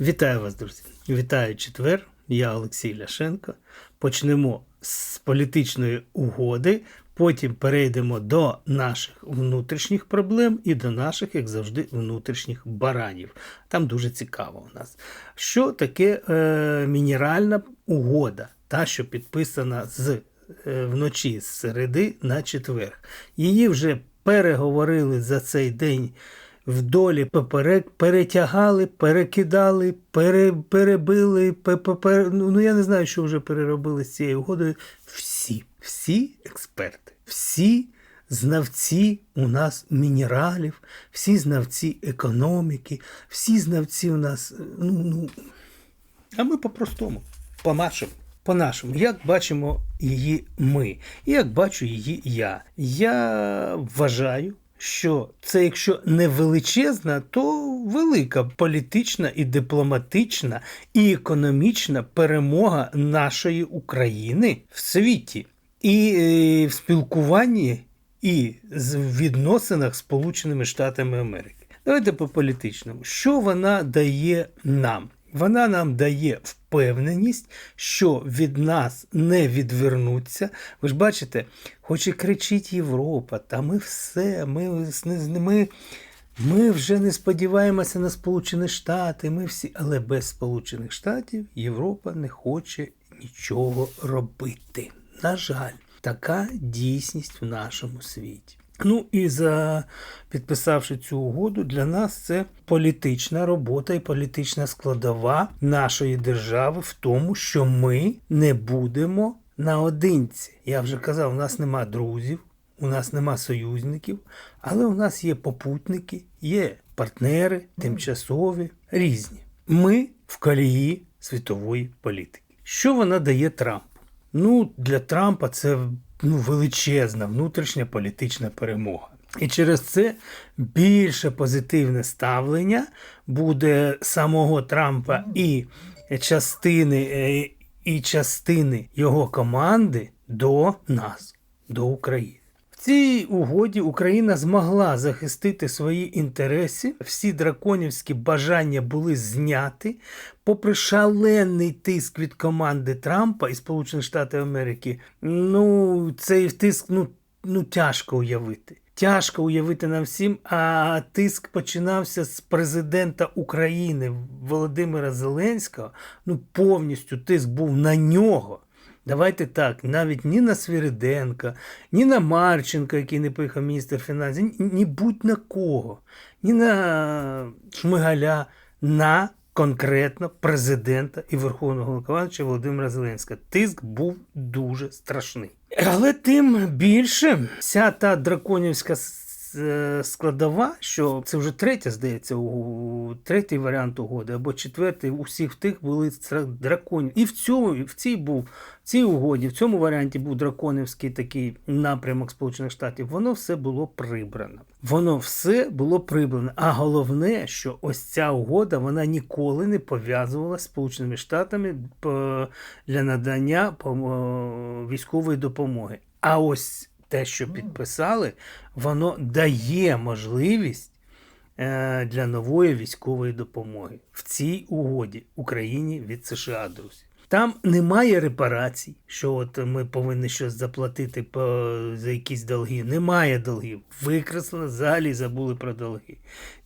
Вітаю вас, друзі! Вітаю четвер. Я Олексій Ляшенко. Почнемо з політичної угоди, потім перейдемо до наших внутрішніх проблем і до наших, як завжди, внутрішніх баранів. Там дуже цікаво у нас. Що таке е, мінеральна угода, та, що підписана з е, вночі з середи на четвер. Її вже переговорили за цей день вдолі поперек, перетягали, перекидали, пере, перебили, пе, пе, пе- ну, ну я не знаю, що вже переробили з цією угодою. Всі, всі експерти, всі знавці у нас мінералів, всі знавці економіки, всі знавці у нас, ну, ну, а ми по-простому, по-нашому. По-нашому, як бачимо її ми, і як бачу її я. Я вважаю, що це, якщо не величезна, то велика політична і дипломатична і економічна перемога нашої України в світі і е, в спілкуванні, і з- відносинах з Сполученими Штатами Америки. Давайте по політичному. Що вона дає нам? Вона нам дає впевненість, що від нас не відвернуться. Ви ж бачите, хоч і кричить Європа, та ми все, ми, ми, ми вже не сподіваємося на Сполучені Штати, ми всі, але без Сполучених Штатів Європа не хоче нічого робити. На жаль, така дійсність в нашому світі. Ну і за підписавши цю угоду, для нас це політична робота і політична складова нашої держави в тому, що ми не будемо наодинці. Я вже казав, у нас нема друзів, у нас нема союзників, але у нас є попутники, є партнери, тимчасові, різні. Ми в колії світової політики. Що вона дає Трампу? Ну, для Трампа це ну, величезна внутрішня політична перемога. І через це більше позитивне ставлення буде самого Трампа і частини, е, і частини його команди до нас, до України. Цій угоді Україна змогла захистити свої інтереси. Всі драконівські бажання були зняті. Попри шалений тиск від команди Трампа і Сполучених Штатів Америки, ну цей тиск ну, ну тяжко уявити. Тяжко уявити нам всім, а тиск починався з президента України Володимира Зеленського. Ну повністю тиск був на нього. Давайте так, навіть ні на Свириденка, ні на Марченка, який не поїхав міністр фінансів, ні, ні будь на кого, ні на Шмигаля, на конкретно президента і Верховного Головнокомандуюча Володимира Зеленського. Тиск був дуже страшний. Але тим більше вся та драконівська складова, що це вже третя, здається, у третій варіант угоди, або четвертий, у всіх тих були драконів. І в цьому, в цій був в цій угоді, в цьому варіанті був драконівський такий напрямок Сполучених Штатів. Воно все було прибрано. Воно все було прибрано. А головне, що ось ця угода вона ніколи не пов'язувалася з Сполученими Штатами для надання військової допомоги. А ось те, що підписали, воно дає можливість е, для нової військової допомоги в цій угоді Україні від США, друзі. Там немає репарацій, що от ми повинні щось заплатити по, за якісь долги. Немає долгів. Викреслено, взагалі забули про долги.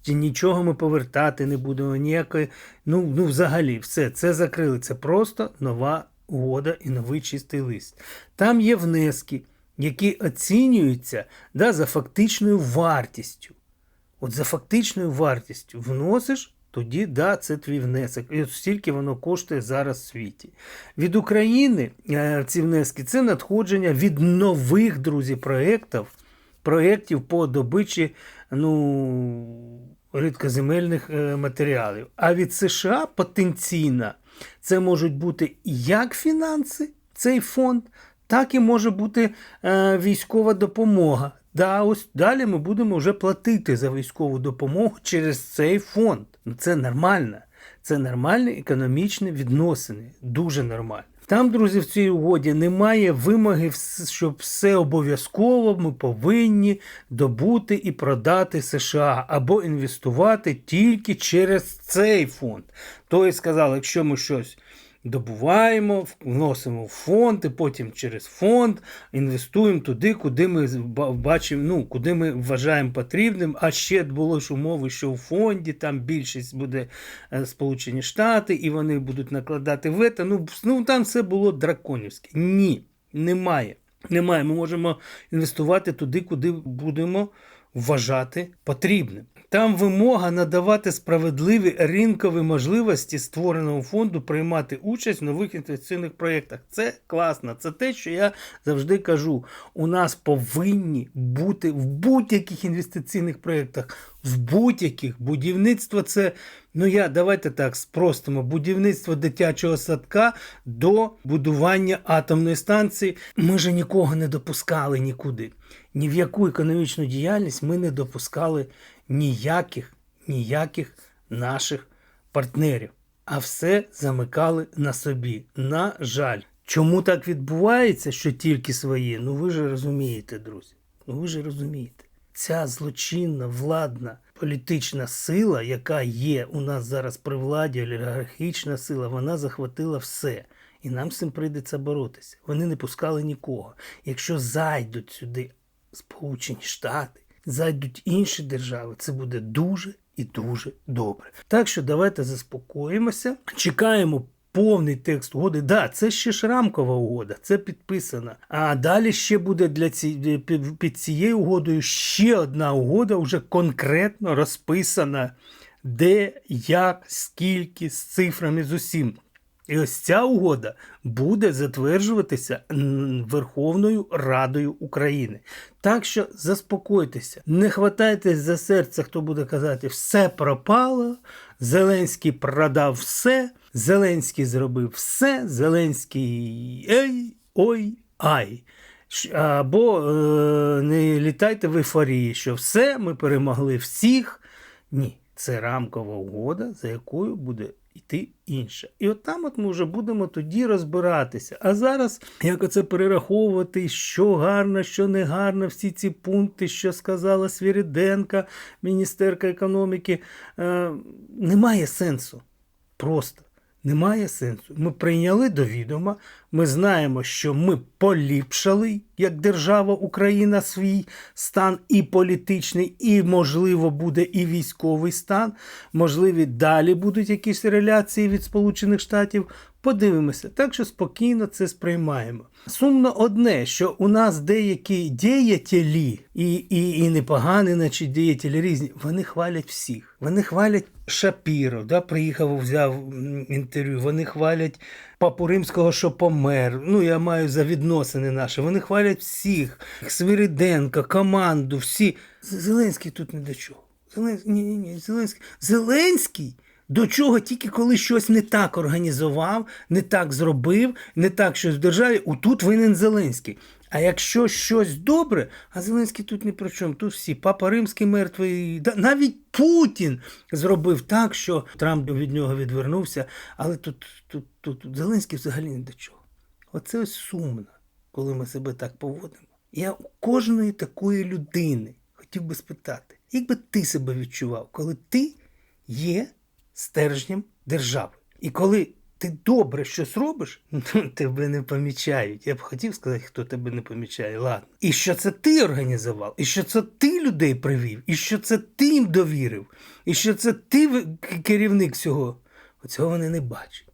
Чи нічого ми повертати не будемо, ніякої. Ну, ну взагалі, все, це закрили. Це просто нова угода і новий чистий лист. Там є внески, які оцінюються да, за фактичною вартістю. От за фактичною вартістю вносиш, тоді да, це твій внесок. І от стільки воно коштує зараз в світі. Від України е, ці внески це надходження від нових друзі проєктів, проєктів по добичі ну, рідкоземельних е, матеріалів. А від США потенційно це можуть бути як фінанси, цей фонд, так і може бути е, військова допомога. Да, ось далі ми будемо вже платити за військову допомогу через цей фонд. Ну це нормально. Це нормальні економічні відносини. Дуже нормально. Там, друзі, в цій угоді немає вимоги, щоб все обов'язково ми повинні добути і продати США або інвестувати тільки через цей фонд. Тобто сказали, якщо ми щось добуваємо, вносимо в фонд, і потім через фонд інвестуємо туди, куди ми ба- бачимо, ну, куди ми вважаємо потрібним. А ще було ж умови, що у фонді там більшість буде е, Сполучені Штати, і вони будуть накладати вето. Ну, ну там все було драконівське. Ні, немає. Немає. Ми можемо інвестувати туди, куди будемо вважати потрібним. Там вимога надавати справедливі ринкові можливості створеного фонду приймати участь в нових інвестиційних проєктах. Це класно. Це те, що я завжди кажу. У нас повинні бути в будь-яких інвестиційних проєктах, в будь-яких будівництво це. Ну я давайте так спростимо будівництво дитячого садка до будування атомної станції. Ми же нікого не допускали нікуди. Ні в яку економічну діяльність ми не допускали ніяких, ніяких наших партнерів, а все замикали на собі. На жаль, чому так відбувається, що тільки свої? Ну ви ж розумієте, друзі. Ну ви ж розумієте. Ця злочинна владна політична сила, яка є у нас зараз при владі, олігархічна сила, вона захватила все. І нам з цим прийдеться боротися. Вони не пускали нікого. Якщо зайдуть сюди Сполучені Штати, зайдуть інші держави, це буде дуже і дуже добре. Так що давайте заспокоїмося, чекаємо. Повний текст угоди, да, це ще ж рамкова угода, це підписана. А далі ще буде для ці, під, цією угодою ще одна угода, вже конкретно розписана, де, як, скільки, з цифрами з усім. І ось ця угода буде затверджуватися Верховною Радою України. Так що заспокойтеся, не хватайтесь за серце, хто буде казати, все пропало, Зеленський продав все, Зеленський зробив все, Зеленський ей, ой, ай. Або е, не літайте в ейфорії, що все, ми перемогли всіх. Ні, це рамкова угода, за якою буде йти інше. І от там от ми вже будемо тоді розбиратися. А зараз як оце перераховувати, що гарно, що не гарно, всі ці пункти, що сказала Свіріденка, міністерка економіки, е, немає сенсу. Просто. Немає сенсу. Ми прийняли до відома, ми знаємо, що ми поліпшали як держава Україна свій стан і політичний, і, можливо, буде і військовий стан. Можливі далі будуть якісь реляції від Сполучених Штатів. Подивимося, так що спокійно це сприймаємо. Сумно одне, що у нас деякі діятелі, і, і, і непогані, наче діятелі різні, вони хвалять всіх. Вони хвалять Шапіро, да, приїхав, взяв інтерв'ю. Вони хвалять Папу Римського, що помер. Ну, я маю за відносини наші. Вони хвалять всіх. Свириденка, команду, всі. Зеленський тут не до чого. Зеленський, ні, ні, ні, Зеленський. Зеленський до чого тільки коли щось не так організував, не так зробив, не так щось в державі, отут винен Зеленський. А якщо щось добре, а Зеленський тут ні при чому, тут всі, папа римський мертвий, навіть Путін зробив так, що Трамп від нього відвернувся, але тут, тут, тут, тут Зеленський взагалі не до чого. Оце ось сумно, коли ми себе так поводимо. Я у кожної такої людини хотів би спитати, як би ти себе відчував, коли ти є стержнем держави. І коли ти добре щось робиш, ну, тебе не помічають. Я б хотів сказати, хто тебе не помічає, ладно. І що це ти організував, і що це ти людей привів, і що це ти їм довірив, і що це ти керівник цього. Оцього вони не бачать.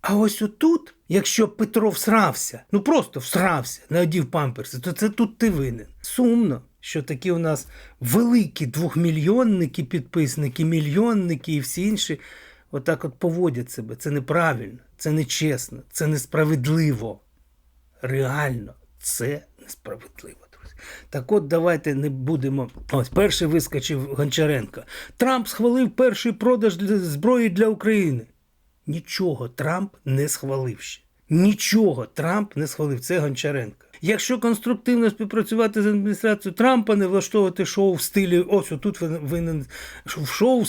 А ось отут, якщо Петро всрався, ну просто всрався, не одів памперси, то це тут ти винен. Сумно, що такі у нас великі двохмільйонники, підписники, мільйонники і всі інші отак от поводять себе. Це неправильно, це нечесно, це несправедливо. Реально, це несправедливо. Так от давайте не будемо. Ось перший вискочив Гончаренко. Трамп схвалив перший продаж зброї для України. Нічого Трамп не схвалив ще. Нічого Трамп не схвалив. Це Гончаренко. Якщо конструктивно співпрацювати з адміністрацією Трампа, не влаштовувати шоу в стилі ось тут винен шоу,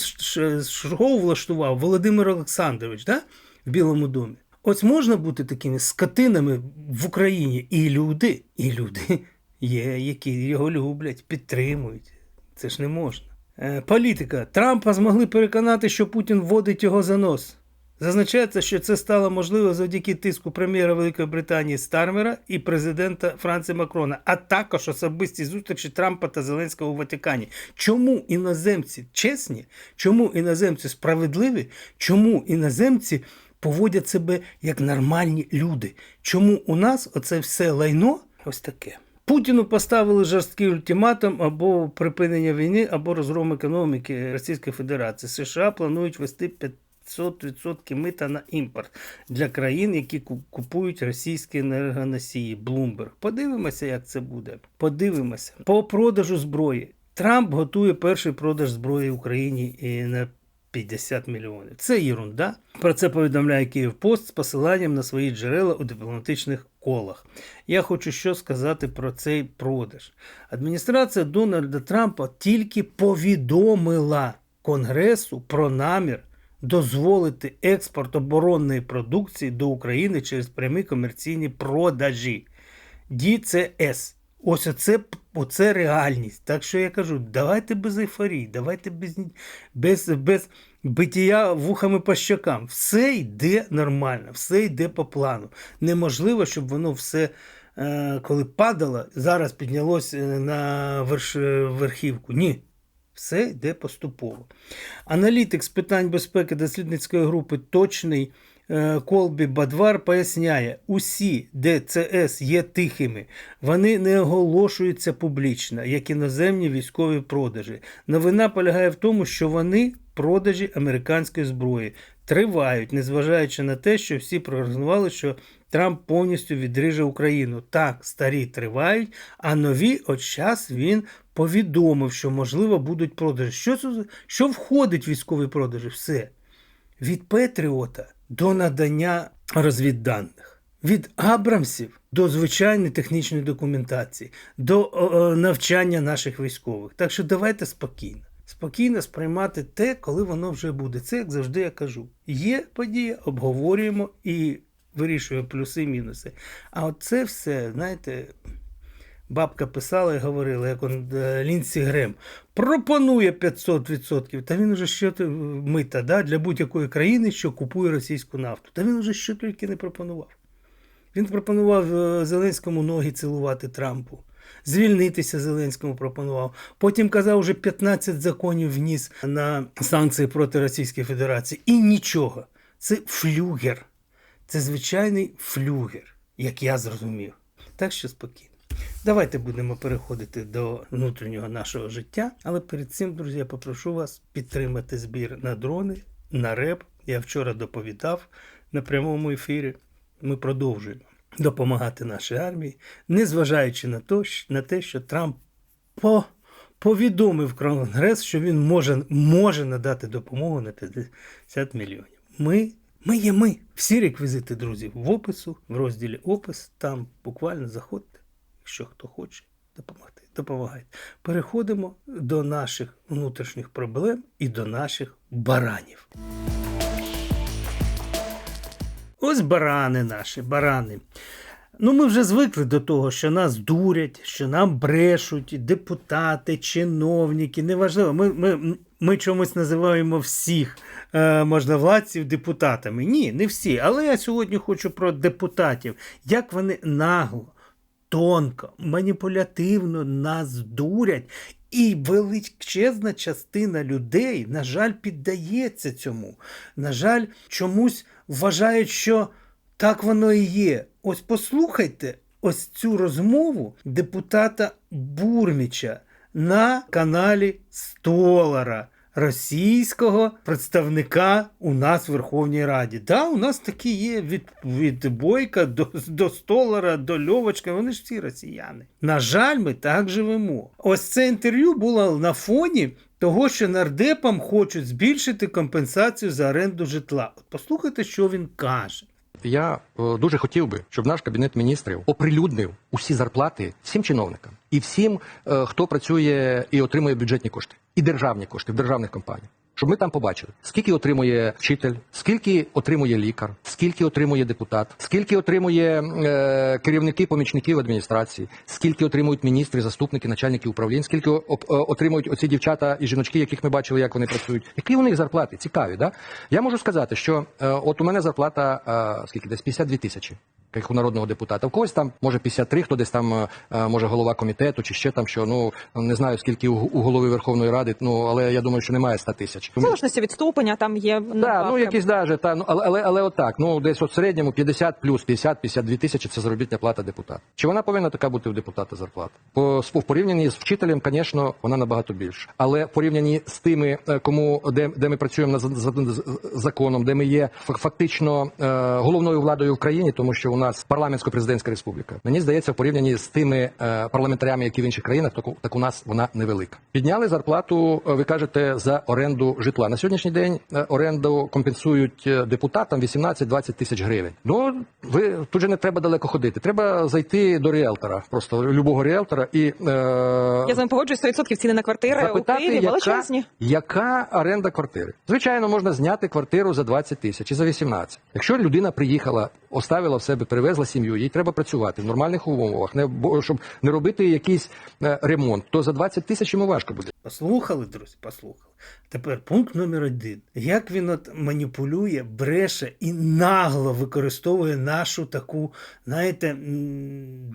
шоу влаштував Володимир Олександрович да? в Білому домі. Ось можна бути такими скотинами в Україні. І люди, і люди є, які його люблять, підтримують. Це ж не можна. Е, політика. Трампа змогли переконати, що Путін вводить його за нос. Зазначається, що це стало можливо завдяки тиску прем'єра Великої Британії Стармера і президента Франції Макрона, а також особисті зустрічі Трампа та Зеленського у Ватикані. Чому іноземці чесні? Чому іноземці справедливі? Чому іноземці поводять себе як нормальні люди? Чому у нас оце все лайно ось таке? Путіну поставили жорсткий ультиматум або припинення війни, або розгром економіки Російської Федерації. США планують вести 500% мита на імпорт для країн, які купують російські енергоносії. Bloomberg. Подивимося, як це буде. Подивимося. По продажу зброї. Трамп готує перший продаж зброї Україні і на 50 мільйонів. Це єрунда. Про це повідомляє Київпост з посиланням на свої джерела у дипломатичних колах. Я хочу що сказати про цей продаж. Адміністрація Дональда Трампа тільки повідомила Конгресу про намір дозволити експорт оборонної продукції до України через прямі комерційні продажі. ДЦС. Ось оце, оце реальність. Так що я кажу, давайте без ейфорії, давайте без, без, без биття вухами по щокам. Все йде нормально, все йде по плану. Неможливо, щоб воно все, е, коли падало, зараз піднялось е, на верш, верхівку. Ні. Все йде поступово. Аналітик з питань безпеки дослідницької групи точний е, Колбі Бадвар поясняє, усі ДЦС є тихими, вони не оголошуються публічно, як іноземні військові продажі. Новина полягає в тому, що вони продажі американської зброї тривають, незважаючи на те, що всі прогнозували, що Трамп повністю відриже Україну. Так, старі тривають, а нові, от час він повідомив, що можливо будуть продажі. Що, що входить в військові продажі? Все. Від Петріота до надання розвідданих. Від Абрамсів до звичайної технічної документації, до о, о, навчання наших військових. Так що давайте спокійно. Спокійно сприймати те, коли воно вже буде. Це, як завжди, я кажу. Є подія, обговорюємо і вирішуємо плюси-мінуси. А от це все, знаєте, бабка писала і говорила, як он е, Лінсі Грем, пропонує 500%. Та він уже що мита да, для будь-якої країни, що купує російську нафту. Та він уже що тільки не пропонував. Він пропонував е, Зеленському ноги цілувати Трампу. Звільнитися Зеленському пропонував. Потім казав, вже 15 законів вніс на санкції проти Російської Федерації. І нічого. Це флюгер. Це звичайний флюгер, як я зрозумів. Так що спокійно. Давайте будемо переходити до внутрішнього нашого життя. Але перед цим, друзі, я попрошу вас підтримати збір на дрони, на реп. Я вчора доповідав на прямому ефірі. Ми продовжуємо допомагати нашій армії, незважаючи на, то, на те, що Трамп по, повідомив Конгрес, що він може, може надати допомогу на 50 мільйонів. Ми, ми є ми. Всі реквізити, друзі, в опису, в розділі опис. Там буквально заходьте, якщо хто хоче допомогти. Допомагайте. Переходимо до наших внутрішніх проблем і до наших баранів. Ось барани наші, барани. Ну, ми вже звикли до того, що нас дурять, що нам брешуть депутати, чиновники, неважливо. Ми, ми, ми чомусь називаємо всіх е, можновладців депутатами. Ні, не всі. Але я сьогодні хочу про депутатів. Як вони нагло, тонко, маніпулятивно нас дурять. І величезна частина людей, на жаль, піддається цьому. На жаль, чомусь вважають, що так воно і є. Ось послухайте ось цю розмову депутата Бурміча на каналі Столара, російського представника у нас в Верховній Раді. Да, у нас такі є від, від Бойка до, до Столара, до Льовочка. Вони ж всі росіяни. На жаль, ми так живемо. Ось це інтерв'ю було на фоні того, що нардепам хочуть збільшити компенсацію за оренду житла. От послухайте, що він каже. Я е, дуже хотів би, щоб наш кабінет міністрів оприлюднив усі зарплати всім чиновникам і всім, е, хто працює і отримує бюджетні кошти, і державні кошти в державних компаніях. Щоб ми там побачили, скільки отримує вчитель, скільки отримує лікар, скільки отримує депутат, скільки отримує е, керівники помічників адміністрації, скільки отримують міністри, заступники, начальники управлінь, скільки отримують оці дівчата і жіночки, яких ми бачили, як вони працюють. Які у них зарплати? Цікаві, да? Я можу сказати, що е, от у мене зарплата е, скільки десь 52 тисячі. Як у народного депутата, в когось там може 53, хто десь там е, е, може голова комітету, чи ще там що. Ну не знаю скільки у, у голови Верховної Ради. Ну але я думаю, що немає 100 тисяч. Залежності від ступеня там є Да, ну якісь даже та ну але але але отак. Ну десь от в середньому 50 плюс 50-52 тисячі це заробітна плата депутата. Чи вона повинна така бути у депутата зарплата? По в порівнянні з вчителем, звісно, вона набагато більша. Але в порівнянні з тими, е, кому де, де ми працюємо над за- за- за- законом, де ми є фак- фактично головною владою в країні, тому що у нас парламентсько-президентська республіка. Мені здається, в порівнянні з тими е, парламентарями, які в інших країнах, так, у- у нас вона невелика. Підняли зарплату, е, ви кажете, за оренду житла. На сьогоднішній день е, оренду компенсують депутатам 18-20 тисяч гривень. Ну ви тут же не треба далеко ходити. Треба зайти до ріелтора, просто любого ріелтора і е, Я з вами погоджуюсь 100% ціни на квартири у запитати, Києві яка, величезні. яка оренда квартири. Звичайно, можна зняти квартиру за 20 тисяч і за 18. Якщо людина приїхала, оставила в себе, привезла сім'ю, їй треба працювати в нормальних умовах, не щоб не робити якийсь е, ремонт, то за 20 тисяч йому важко буде. Послухали, друзі, послухали. Тепер пункт номер один. Як він от маніпулює, бреше і нагло використовує нашу таку, знаєте,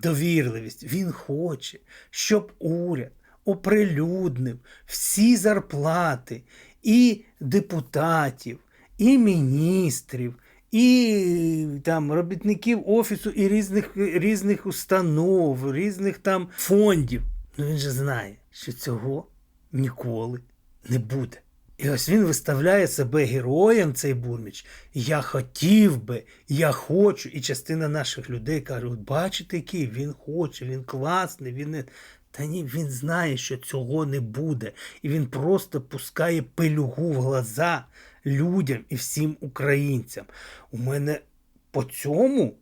довірливість. Він хоче, щоб уряд оприлюднив всі зарплати і депутатів, і міністрів, і там робітників офісу, і різних, різних установ, різних там фондів. Ну він же знає, що цього ніколи не буде. І ось він виставляє себе героєм, цей Бурміч. Я хотів би, я хочу. І частина наших людей каже: от бачите, який він хоче, він класний, він не. Та ні, він знає, що цього не буде. І він просто пускає пилюгу в глаза людям і всім українцям. У мене по цьому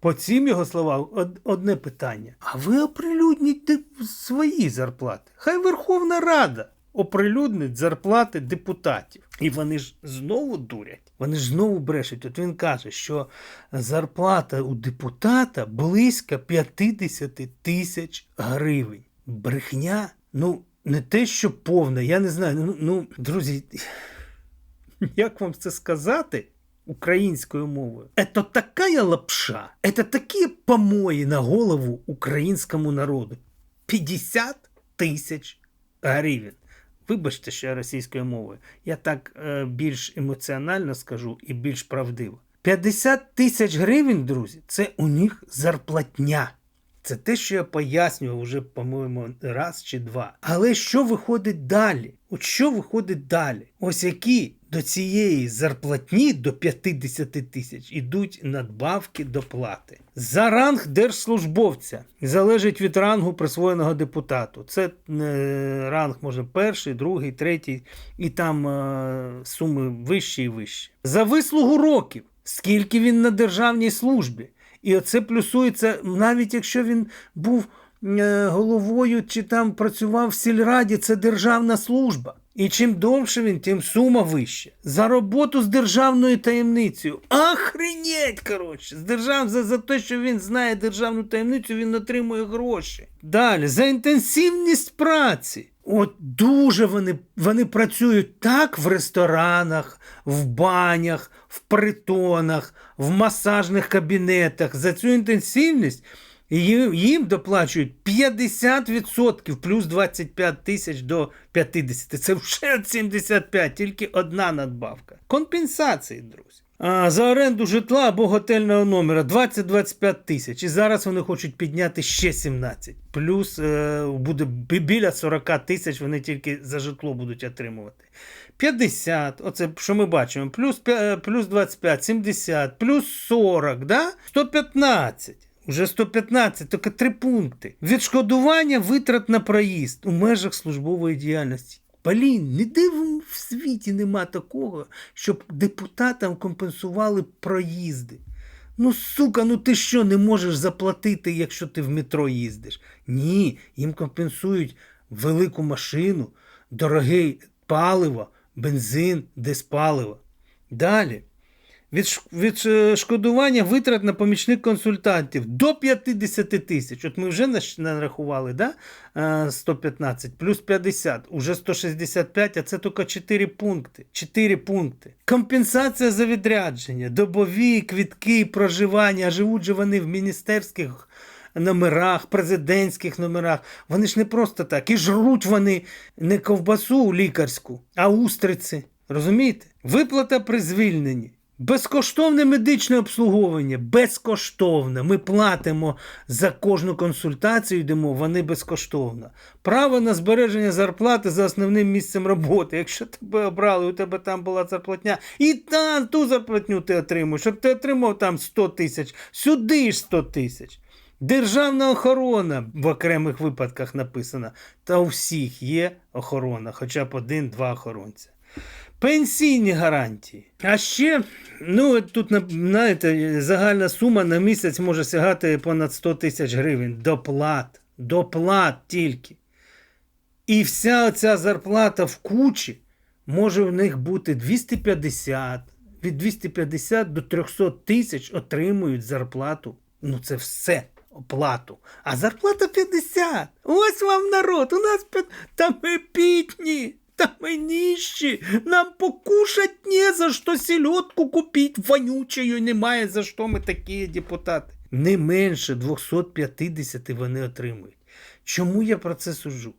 По цим його словам одне питання. А ви оприлюдніть свої зарплати. Хай Верховна Рада оприлюднить зарплати депутатів. І вони ж знову дурять. Вони ж знову брешуть. От він каже, що зарплата у депутата близько 50 тисяч гривень. Брехня? Ну, не те, що повна, я не знаю. Ну, ну друзі, як вам це сказати? Українською мовою. Это такая лапша, это такі помої на голову українському народу. 50 тисяч гривень. Вибачте, що я російською мовою. Я так е, більш емоціонально скажу і більш правдиво. 50 тисяч гривень, друзі, це у них зарплатня. Це те, що я пояснював уже, по-моєму, раз чи два. Але що виходить далі? От що виходить далі? Ось які до цієї зарплатні до 50 тисяч ідуть надбавки до плати. За ранг держслужбовця залежить від рангу присвоєного депутату. Це е, ранг може перший, другий, третій, і там е, суми вищі і вищі. За вислугу років, скільки він на державній службі. І оце плюсується, навіть якщо він був е, головою чи там працював в сільраді, це державна служба. І чим довше він, тим сума вища. За роботу з державною таємницею. Охренеть, коротше. З держав... за, за те, що він знає державну таємницю, він отримує гроші. Далі, за інтенсивність праці. От дуже вони, вони працюють так в ресторанах, в банях, в притонах, в масажних кабінетах. За цю інтенсивність їм, доплачують 50% плюс 25 тисяч до 50. Це вже 75, тільки одна надбавка. Компенсації, друзі. За оренду житла або готельного номера 20-25 тисяч. І зараз вони хочуть підняти ще 17. Плюс е, буде біля 40 тисяч вони тільки за житло будуть отримувати. 50, оце що ми бачимо, плюс, п'я- плюс 25, 70, плюс 40, да? 115. Уже 115, тільки три пункти. Відшкодування витрат на проїзд у межах службової діяльності. Блін, ніде в світі нема такого, щоб депутатам компенсували проїзди. Ну, сука, ну ти що, не можеш заплатити, якщо ти в метро їздиш? Ні, їм компенсують велику машину, дороге паливо, бензин, деспаливо. Далі. Відш- Відшкодування витрат на помічних консультантів до 50 тисяч. От ми вже нарахували, да? Е, 115 плюс 50, уже 165, а це тільки 4 пункти. 4 пункти. Компенсація за відрядження, добові квітки, проживання, а живуть же вони в міністерських номерах, президентських номерах. Вони ж не просто так. І жруть вони не ковбасу лікарську, а устриці. Розумієте? Виплата при звільненні. Безкоштовне медичне обслуговування. Безкоштовне. Ми платимо за кожну консультацію, йдемо, вони безкоштовно. Право на збереження зарплати за основним місцем роботи. Якщо тебе обрали, у тебе там була зарплатня, і там ту зарплатню ти отримуєш, щоб ти отримав там 100 тисяч, сюди ж 100 тисяч. Державна охорона в окремих випадках написано. Та у всіх є охорона, хоча б один-два охоронця. Пенсійні гарантії. А ще, ну тут, знаєте, загальна сума на місяць може сягати понад 100 тисяч гривень. Доплат. Доплат тільки. І вся ця зарплата в кучі може в них бути 250, від 250 до 300 тисяч отримують зарплату. Ну це все оплату. А зарплата 50. Ось вам народ, у нас п'ят- та Та ми нищі, нам покушать не за що селедку купить вонючою, немає за що ми такі депутати. Не менше 250 вони отримують. Чому я про це сужу?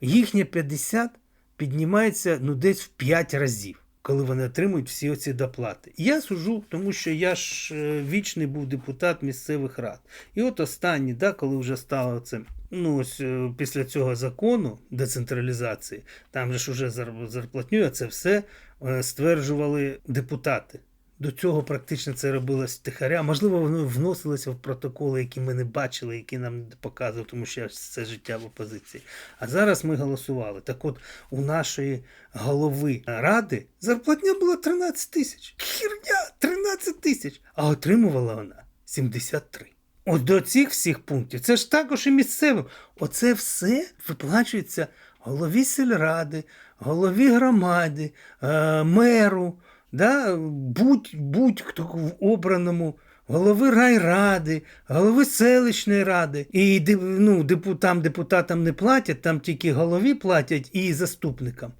Їхня 50 піднімається ну, десь в 5 разів, коли вони отримують всі оці доплати. Я сужу, тому що я ж е, вічний був депутат місцевих рад. І от останні, да, коли вже стало це. Ну, ось е, після цього закону децентралізації, там же ж уже зар- зарплатню, а це все е, стверджували депутати. До цього практично це робилось тихаря. Можливо, воно вносилося в протоколи, які ми не бачили, які нам показував, тому що все життя в опозиції. А зараз ми голосували. Так от у нашої голови ради зарплатня була 13 тисяч. Хірня! 13 тисяч. А отримувала вона 73. От до цих всіх пунктів. Це ж також і місцевим. Оце все виплачується голові сільради, голові громади, е, меру, да, будь, будь-хто в обраному. Голови райради, голови селищної ради. І ну, там депутатам не платять, там тільки голові платять і заступникам.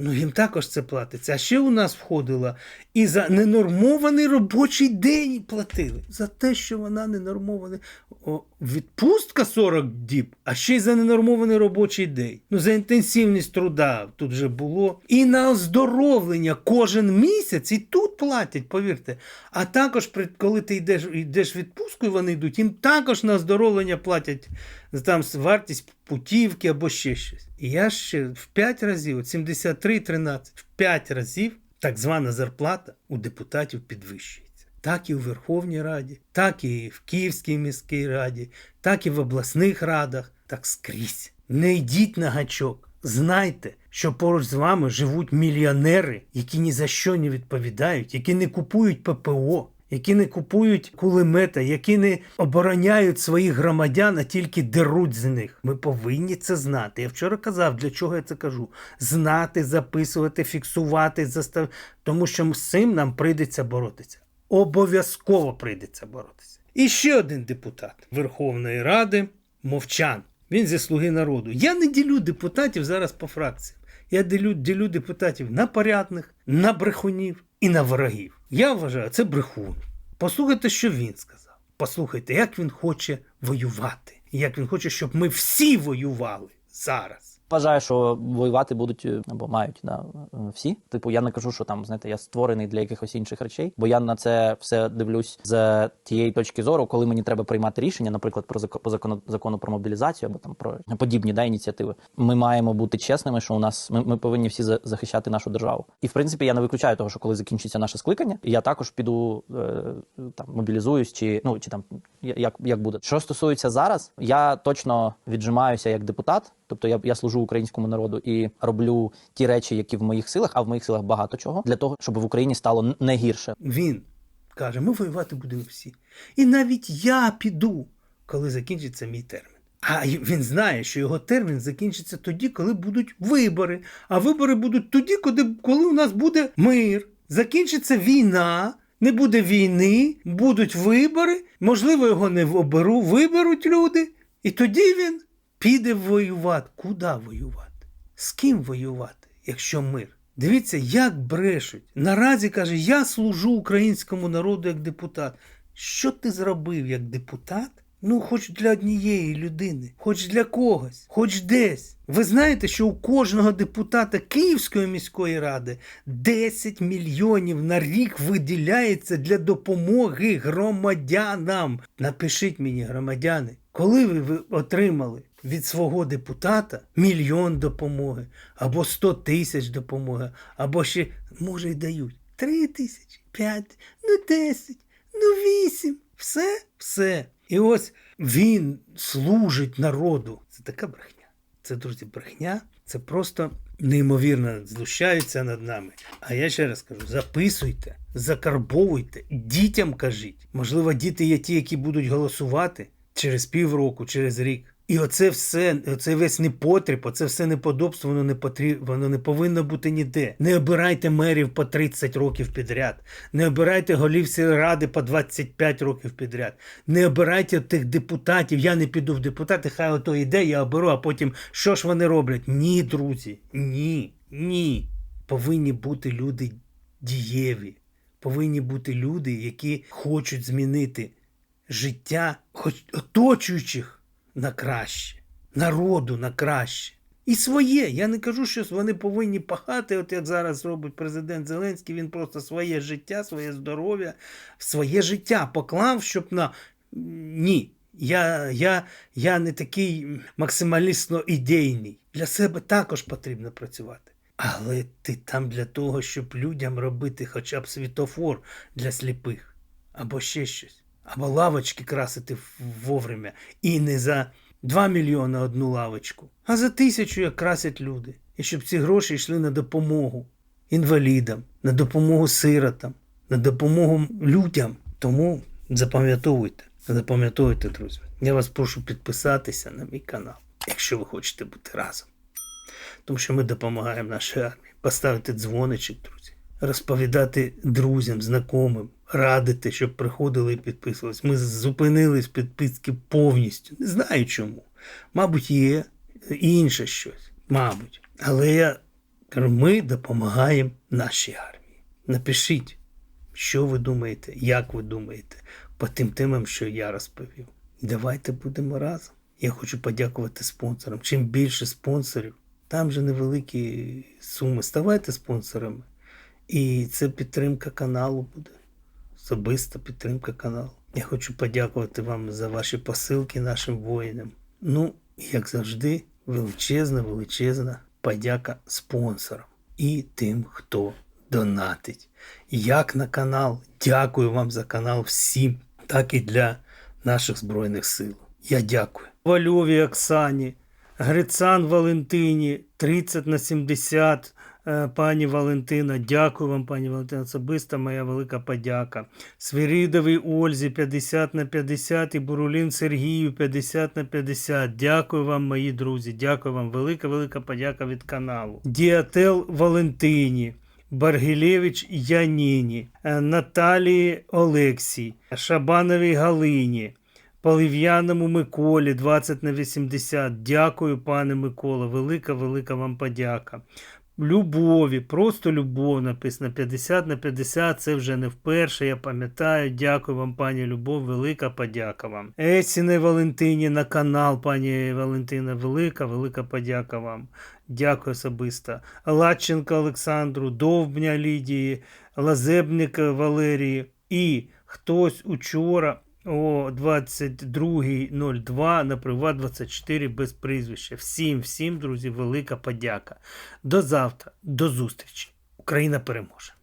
Ну, їм також це платиться. А ще у нас входило і за ненормований робочий день платили. За те, що вона ненормований. О, відпустка 40 діб, а ще й за ненормований робочий день. Ну, за інтенсивність труда тут вже було. І на оздоровлення кожен місяць, і тут платять, повірте. А також, коли ти йдеш, йдеш відпустку, і вони йдуть, їм також на оздоровлення платять там вартість путівки або ще щось. І я ще в 5 разів, от 73,13, в 5 разів так звана зарплата у депутатів підвищується. Так і у Верховній Раді, так і в Київській міській раді, так і в обласних радах, так скрізь. Не йдіть на гачок. Знайте, що поруч з вами живуть мільйонери, які ні за що не відповідають, які не купують ППО, які не купують кулемета, які не обороняють своїх громадян, а тільки деруть з них. Ми повинні це знати. Я вчора казав, для чого я це кажу: знати, записувати, фіксувати, застав... тому що з цим нам прийдеться боротися. Обов'язково прийдеться боротися. І ще один депутат Верховної Ради Мовчан. Він зі слуги народу. Я не ділю депутатів зараз по фракціям. Я ділю, ділю депутатів на порядних, на брехунів і на ворогів. Я вважаю, це брехун. Послухайте, що він сказав. Послухайте, як він хоче воювати. Як він хоче, щоб ми всі воювали зараз. Вважаю, що воювати будуть е, або мають да, е, всі. Типу, я не кажу, що там знаєте, я створений для якихось інших речей, бо я на це все дивлюсь з тієї точки зору, коли мені треба приймати рішення, наприклад, про закону закону про мобілізацію або там про подібні да, ініціативи. Ми маємо бути чесними, що у нас ми, ми повинні всі за- захищати нашу державу. І в принципі я не виключаю того, що коли закінчиться наше скликання, я також піду е, там мобілізуюсь, чи ну чи там як, як буде. Що стосується зараз, я точно віджимаюся як депутат. Тобто я, я служу українському народу і роблю ті речі, які в моїх силах, а в моїх силах багато чого для того, щоб в Україні стало не гірше. Він каже: ми воювати будемо всі. І навіть я піду, коли закінчиться мій термін. А він знає, що його термін закінчиться тоді, коли будуть вибори. А вибори будуть тоді, коли, коли у нас буде мир. Закінчиться війна, не буде війни, будуть вибори. Можливо, його не оберу, виберуть люди. І тоді він піде воювати. Куди воювати? З ким воювати, якщо мир? Дивіться, як брешуть. Наразі каже, я служу українському народу як депутат. Що ти зробив як депутат? Ну, хоч для однієї людини, хоч для когось, хоч десь. Ви знаєте, що у кожного депутата Київської міської ради 10 мільйонів на рік виділяється для допомоги громадянам. Напишіть мені, громадяни, коли ви, отримали від свого депутата мільйон допомоги, або 100 тисяч допомоги, або ще, може, й дають 3 тисячі, 5, ну 10, ну 8. Все, все. І ось він служить народу. Це така брехня. Це, друзі, брехня. Це просто неймовірно знущаються над нами. А я ще раз кажу: записуйте, закарбовуйте, дітям кажіть. Можливо, діти є ті, які будуть голосувати через півроку, через рік. І оце все, оце весь непотріб, оце все неподобство, воно не потрібно, воно не повинно бути ніде. Не обирайте мерів по 30 років підряд, не обирайте голів сільради по 25 років підряд, не обирайте тих депутатів. Я не піду в депутати, хай ото йде, я оберу, а потім що ж вони роблять? Ні, друзі, ні, ні. Повинні бути люди дієві, повинні бути люди, які хочуть змінити життя хоч оточуючих на краще, народу на краще. І своє. Я не кажу, що вони повинні пахати, от як зараз робить президент Зеленський. Він просто своє життя, своє здоров'я, своє життя поклав, щоб на ні. Я, я, я не такий максималістно ідейний. Для себе також потрібно працювати. Але ти там для того, щоб людям робити хоча б світофор для сліпих, або ще щось, або лавочки красити вовремя. І не за 2 мільйони одну лавочку, а за тисячу, як красять люди. І щоб ці гроші йшли на допомогу інвалідам, на допомогу сиротам, на допомогу людям. Тому запам'ятовуйте, запам'ятовуйте, друзі. Я вас прошу підписатися на мій канал, якщо ви хочете бути разом. Тому що ми допомагаємо нашій армії. Поставити дзвоничок, друзі, розповідати друзям, знайомим, радити, щоб приходили і підписувались. Ми зупинились підписки повністю. Не знаю чому. Мабуть, є інше щось. Мабуть. Але я кажу, ми допомагаємо нашій армії. Напишіть, що ви думаєте, як ви думаєте, по тим темам, що я розповів. Давайте будемо разом. Я хочу подякувати спонсорам. Чим більше спонсорів, там же невеликі суми. Ставайте спонсорами. І це підтримка каналу буде. Особиста підтримка каналу. Я хочу подякувати вам за ваші посилки нашим воїнам. Ну, як завжди, величезна, величезна подяка спонсорам і тим, хто донатить. Як на канал, дякую вам за канал всім, так і для наших Збройних сил. Я дякую. Вальові Оксані, Грицан Валентині, 30 на 70. Е, Пані Валентина, дякую вам, пані Валентина. Особиста моя велика подяка. Свиридовій Ользі 50 на 50 і Бурулін Сергію 50 на 50. Дякую вам, мої друзі. Дякую вам. Велика, велика подяка від каналу. Діател Валентині. Баргілєвич Яніні, е, Наталії Олексій, Шабановій Галині, Полив'яному Миколі 20 на 80. Дякую, пане Микола. Велика, велика вам подяка. Любові, просто любов написано 50 на 50, це вже не вперше, я пам'ятаю. Дякую вам, пані Любов, велика подяка вам. Есіне Валентині на канал, пані Валентина, велика, велика подяка вам. Дякую особисто. Ладченко Олександру, Довбня Лідії, Лазебник Валерії і хтось учора о 22.02 на Приват 24 без прізвища. Всім, всім, друзі, велика подяка. До завтра, до зустрічі. Україна переможе.